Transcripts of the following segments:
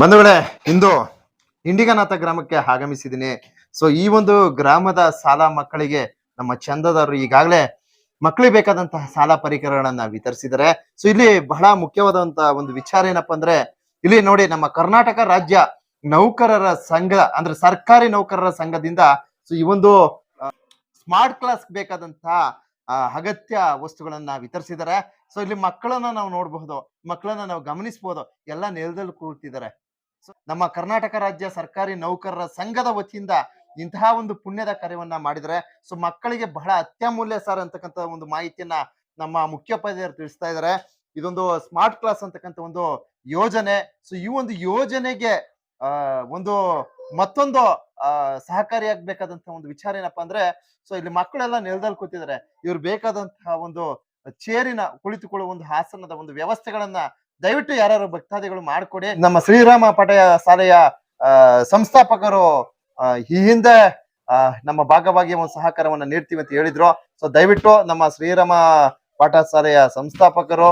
ಬಂಧುಗಳೇ ಇಂದು ಇಂಡಿಗನಾಥ ಗ್ರಾಮಕ್ಕೆ ಆಗಮಿಸಿದ್ದೀನಿ. ಸೊ ಈ ಒಂದು ಗ್ರಾಮದ ಸಾಲ ಮಕ್ಕಳಿಗೆ, ನಮ್ಮ ಚಂದದವರು ಈಗಾಗಲೇ ಮಕ್ಕಳಿಗೆ ಬೇಕಾದಂತಹ ಸಾಲ ಪರಿಕರಗಳನ್ನ ವಿತರಿಸಿದ್ದಾರೆ. ಸೊ ಇಲ್ಲಿ ಬಹಳ ಮುಖ್ಯವಾದಂತಹ ಒಂದು ವಿಚಾರ ಏನಪ್ಪಾ ಅಂದ್ರೆ, ಇಲ್ಲಿ ನೋಡಿ, ನಮ್ಮ ಕರ್ನಾಟಕ ರಾಜ್ಯ ನೌಕರರ ಸಂಘ, ಅಂದ್ರೆ ಸರ್ಕಾರಿ ನೌಕರರ ಸಂಘದಿಂದ ಸೊ ಈ ಒಂದು ಸ್ಮಾರ್ಟ್ ಕ್ಲಾಸ್ ಬೇಕಾದಂತಹ ಆ, ಅಗತ್ಯ ವಸ್ತುಗಳನ್ನ ವಿತರಿಸಿದ್ದಾರೆ ಸೊ ಇಲ್ಲಿ ಮಕ್ಕಳನ್ನ ನಾವು ನೋಡಬಹುದು ಮಕ್ಕಳನ್ನ ನಾವು ಗಮನಿಸಬಹುದು ಎಲ್ಲ ನೆಲದಲ್ಲಿ ಕೂರ್ತಿದ್ದಾರೆ ನಮ್ಮ ಕರ್ನಾಟಕ ರಾಜ್ಯ ಸರ್ಕಾರಿ ನೌಕರರ ಸಂಘದ ವತಿಯಿಂದ ಇಂತಹ ಒಂದು ಪುಣ್ಯದ ಕಾರ್ಯವನ್ನ ಮಾಡಿದರೆ. ಸೊ ಮಕ್ಕಳಿಗೆ ಬಹಳ ಅತ್ಯಮೂಲ್ಯ ಸರ್ ಅಂತಕ್ಕಂಥ ಒಂದು ಮಾಹಿತಿಯನ್ನ ನಮ್ಮ ಮುಖ್ಯೋಪಾಧ್ಯಾಯರು ತಿಳಿಸ್ತಾ ಇದ್ದಾರೆ ಇದೊಂದು ಸ್ಮಾರ್ಟ್ ಕ್ಲಾಸ್ ಅಂತಕ್ಕಂಥ ಒಂದು ಯೋಜನೆ. ಸೊ ಈ ಒಂದು ಯೋಜನೆಗೆ ಒಂದು ಮತ್ತೊಂದು ಸಹಕಾರಿಯಾಗಬೇಕಾದಂತಹ ಒಂದು ವಿಚಾರ ಏನಪ್ಪಾ ಅಂದ್ರೆ ಸೊ ಇಲ್ಲಿ ಮಕ್ಕಳೆಲ್ಲ ನೆಲದಲ್ಲಿ ಕೂತಿದ್ದಾರೆ. ಇವ್ರು ಬೇಕಾದಂತಹ ಒಂದು ಚೇರಿನ ಕುಳಿತುಕೊಳ್ಳುವ ಒಂದು ಹಾಸನದ ಒಂದು ವ್ಯವಸ್ಥೆಗಳನ್ನ ದಯವಿಟ್ಟು ಯಾರು ಭಕ್ತಾದಿಗಳು ಮಾಡಿಕೊಡಿ. ನಮ್ಮ ಶ್ರೀರಾಮ ಪಟಯ ಶಾಲೆಯ ಸಂಸ್ಥಾಪಕರು ಈ ಹಿಂದೆ ನಮ್ಮ ಭಾಗವಾಗಿ ಒಂದು ಸಹಕಾರವನ್ನ ನೀಡ್ತೀವಿ ಅಂತ ಹೇಳಿದ್ರು. ಸೊ ದಯವಿಟ್ಟು ನಮ್ಮ ಶ್ರೀರಾಮ ಪಾಠ ಶಾಲೆಯ ಸಂಸ್ಥಾಪಕರು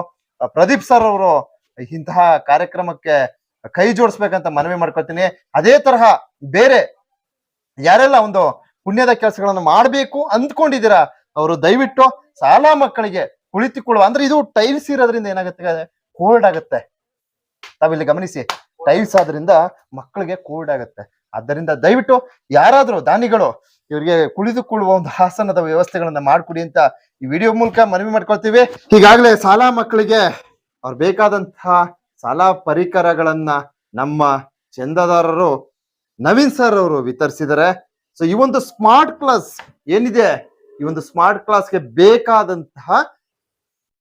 ಪ್ರದೀಪ್ ಸರ್ ಅವರು ಇಂತಹ ಕಾರ್ಯಕ್ರಮಕ್ಕೆ ಕೈ ಜೋಡಿಸ್ಬೇಕಂತ ಮನವಿ ಮಾಡ್ಕೊತೀನಿ ಅದೇ ತರಹ ಬೇರೆ ಯಾರೆಲ್ಲ ಒಂದು ಪುಣ್ಯದ ಕೆಲಸಗಳನ್ನು ಮಾಡಬೇಕು ಅಂದ್ಕೊಂಡಿದ್ದೀರಾ, ಅವರು ದಯವಿಟ್ಟು ಶಾಲಾ ಮಕ್ಕಳಿಗೆ ಕುಳಿತುಕೊಳ್ಳುವ, ಅಂದ್ರೆ ಇದು ಟೈಲ್ಸ್ ಇರೋದ್ರಿಂದ ಏನಾಗುತ್ತೆ, ಕೋಲ್ಡ್ ಆಗುತ್ತೆ. ತಾವಿಲ್ಲಿ ಗಮನಿಸಿ, ಟೈಲ್ಸ್ ಆದ್ರಿಂದ ಮಕ್ಕಳಿಗೆ ಕೋಲ್ಡ್ ಆಗುತ್ತೆ. ಆದ್ದರಿಂದ ದಯವಿಟ್ಟು ಯಾರಾದರೂ ದಾನಿಗಳು ಇವರಿಗೆ ಕುಳಿತುಕೊಳ್ಳುವ ಒಂದು ಹಾಸನದ ವ್ಯವಸ್ಥೆಗಳನ್ನ ಮಾಡಿಕೊಡಿ ಅಂತ ಈ ವಿಡಿಯೋ ಮೂಲಕ ಮನವಿ ಮಾಡ್ಕೊಳ್ತೀವಿ. ಈಗಾಗಲೇ ಶಾಲಾ ಮಕ್ಕಳಿಗೆ ಅವ್ರು ಬೇಕಾದಂತಹ ಸಾಲ ಪರಿಕರಗಳನ್ನ ನಮ್ಮ ಚಂದದಾರರು ನವೀನ್ ಸರ್ ಅವರು ವಿತರಿಸಿದ್ದಾರೆ. ಸೊ ಈ ಒಂದು ಸ್ಮಾರ್ಟ್ ಕ್ಲಾಸ್ ಏನಿದೆ? ಈ ಒಂದು ಸ್ಮಾರ್ಟ್ ಕ್ಲಾಸ್ಗೆ ಬೇಕಾದಂತಹ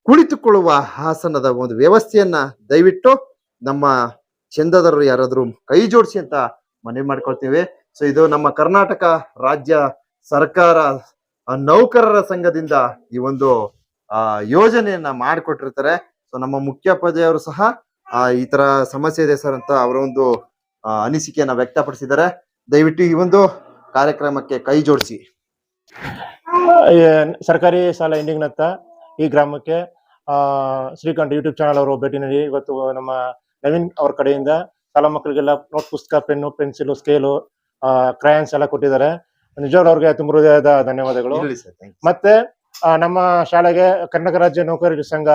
ಕುಳಿತುಕೊಳ್ಳುವ ಹಾಸನದ ಒಂದು ವ್ಯವಸ್ಥೆಯನ್ನ ದಯವಿಟ್ಟು ನಮ್ಮ ಚಂದದಾರರು ಯಾರಾದರೂ ಕೈ ಜೋಡಿಸಿ ಅಂತ ಮನವಿ ಮಾಡ್ಕೊಳ್ತೀವಿ. ಸೊ ಇದು ನಮ್ಮ ಕರ್ನಾಟಕ ರಾಜ್ಯ ಸರ್ಕಾರ ನೌಕರರ ಸಂಘದಿಂದ ಈ ಒಂದು ಯೋಜನೆಯನ್ನ ಮಾಡಿಕೊಟ್ಟಿರ್ತಾರೆ. ಸೊ ನಮ್ಮ ಮುಖ್ಯೋಪಾಧ್ಯಾಯರು ಸಹ ಈ ತರ ಸಮಸ್ಯೆ ಇದೆ ಸರ್ ಅಂತ ಅವರ ಒಂದು ಅನಿಸಿಕೆಯನ್ನ ವ್ಯಕ್ತಪಡಿಸಿದ್ದಾರೆ. ದಯವಿಟ್ಟು ಈ ಒಂದು ಕಾರ್ಯಕ್ರಮಕ್ಕೆ ಕೈ ಜೋಡಿಸಿ. ಸರ್ಕಾರಿ ಶಾಲಾ ಇಂಡಿಂಗ್ನತ್ತ ಈ ಗ್ರಾಮಕ್ಕೆ ಆ ಶ್ರೀಕಂಠ ಯೂಟ್ಯೂಬ್ ಚಾನಲ್ ಅವರು ಭೇಟಿ ನೀಡಿ. ಇವತ್ತು ನಮ್ಮ ನವೀನ್ ಅವ್ರ ಕಡೆಯಿಂದ ಶಾಲಾ ಮಕ್ಕಳಿಗೆಲ್ಲ ನೋಟ್ ಪುಸ್ತಕ ಪೆನ್ನು ಪೆನ್ಸಿಲು ಸ್ಕೇಲು ಕ್ರಯಾನ್ಸ್ ಎಲ್ಲ ಕೊಟ್ಟಿದ್ದಾರೆ. ನಿಜವಾಗ್ಲೂ ಅವ್ರಿಗೆ ತುಂಬ ಹೃದಯದ ಧನ್ಯವಾದಗಳು. ಮತ್ತೆ ನಮ್ಮ ಶಾಲೆಗೆ ಕರ್ನಾಟಕ ರಾಜ್ಯ ನೌಕರರ ಸಂಘ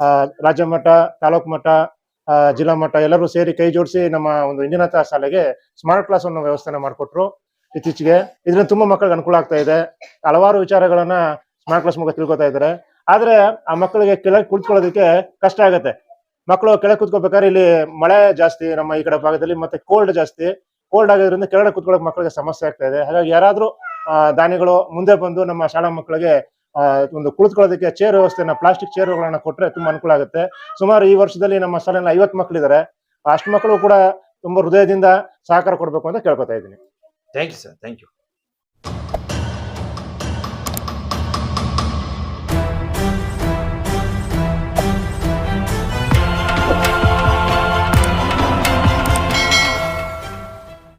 ಆ, ರಾಜ್ಯ ಮಟ್ಟ ತಾಲೂಕು ಮಟ್ಟ ಜಿಲ್ಲಾ ಮಟ್ಟ ಎಲ್ಲರೂ ಸೇರಿ ಕೈ ಜೋಡಿಸಿ ನಮ್ಮ ಒಂದು ಇಂಜಿನಾಥ ಶಾಲೆಗೆ ಸ್ಮಾರ್ಟ್ ಕ್ಲಾಸ್ ಅನ್ನೋ ವ್ಯವಸ್ಥೆನ ಮಾಡಿಕೊಟ್ರು ಇತ್ತೀಚೆಗೆ. ಇದರಿಂದ ತುಂಬಾ ಮಕ್ಕಳಿಗೆ ಅನುಕೂಲ ಆಗ್ತಾ ಇದೆ. ಹಲವಾರು ವಿಚಾರಗಳನ್ನ ಸ್ಮಾರ್ಟ್ ಕ್ಲಾಸ್ ಮೂಲಕ ತಿಳ್ಕೊತಾ ಇದ್ದಾರೆ. ಆದ್ರೆ ಆ ಮಕ್ಕಳಿಗೆ ಕೆಳಗೆ ಕುಳಿತುಕೊಳ್ಳೋದಕ್ಕೆ ಕಷ್ಟ ಆಗುತ್ತೆ. ಮಕ್ಕಳು ಕೆಳಗೆ ಕುತ್ಕೋಬೇಕಾದ್ರೆ ಇಲ್ಲಿ ಮಳೆ ಜಾಸ್ತಿ ನಮ್ಮ ಈ ಕಡೆ ಭಾಗದಲ್ಲಿ ಮತ್ತೆ ಕೋಲ್ಡ್ ಜಾಸ್ತಿ. ಕೋಲ್ಡ್ ಆಗೋದ್ರಿಂದ ಕೆಳಗಡೆ ಕುತ್ಕೊಳ್ಳೋಕೆ ಮಕ್ಕಳಿಗೆ ಸಮಸ್ಯೆ ಆಗ್ತಾ ಇದೆ. ಹಾಗಾಗಿ ಯಾರಾದ್ರೂ ದಾನಿಗಳು ಮುಂದೆ ಬಂದು ನಮ್ಮ ಶಾಲಾ ಮಕ್ಕಳಿಗೆ ಒಂದು ಕುಳಿತುಕೊಳ್ಳೋದಕ್ಕೆ ಚೇರ್ ವ್ಯವಸ್ಥೆನ ಪ್ಲಾಸ್ಟಿಕ್ ಚೇರ್ಗಳನ್ನ ಕೊಟ್ರೆ ತುಂಬಾ ಅನುಕೂಲ ಆಗುತ್ತೆ. ಸುಮಾರು ಈ ವರ್ಷದಲ್ಲಿ ನಮ್ಮ ಶಾಲೆಯಲ್ಲಿ ಐವತ್ತು ಮಕ್ಕಳಿದ್ದಾರೆ ಅಷ್ಟು ಮಕ್ಕಳು ಕೂಡ ತುಂಬಾ ಹೃದಯದಿಂದ ಸಹಕಾರ ಕೊಡಬೇಕು ಅಂತ ಕೇಳ್ಕೊತಾ ಇದ್ದೀನಿ. Thank you sir thank you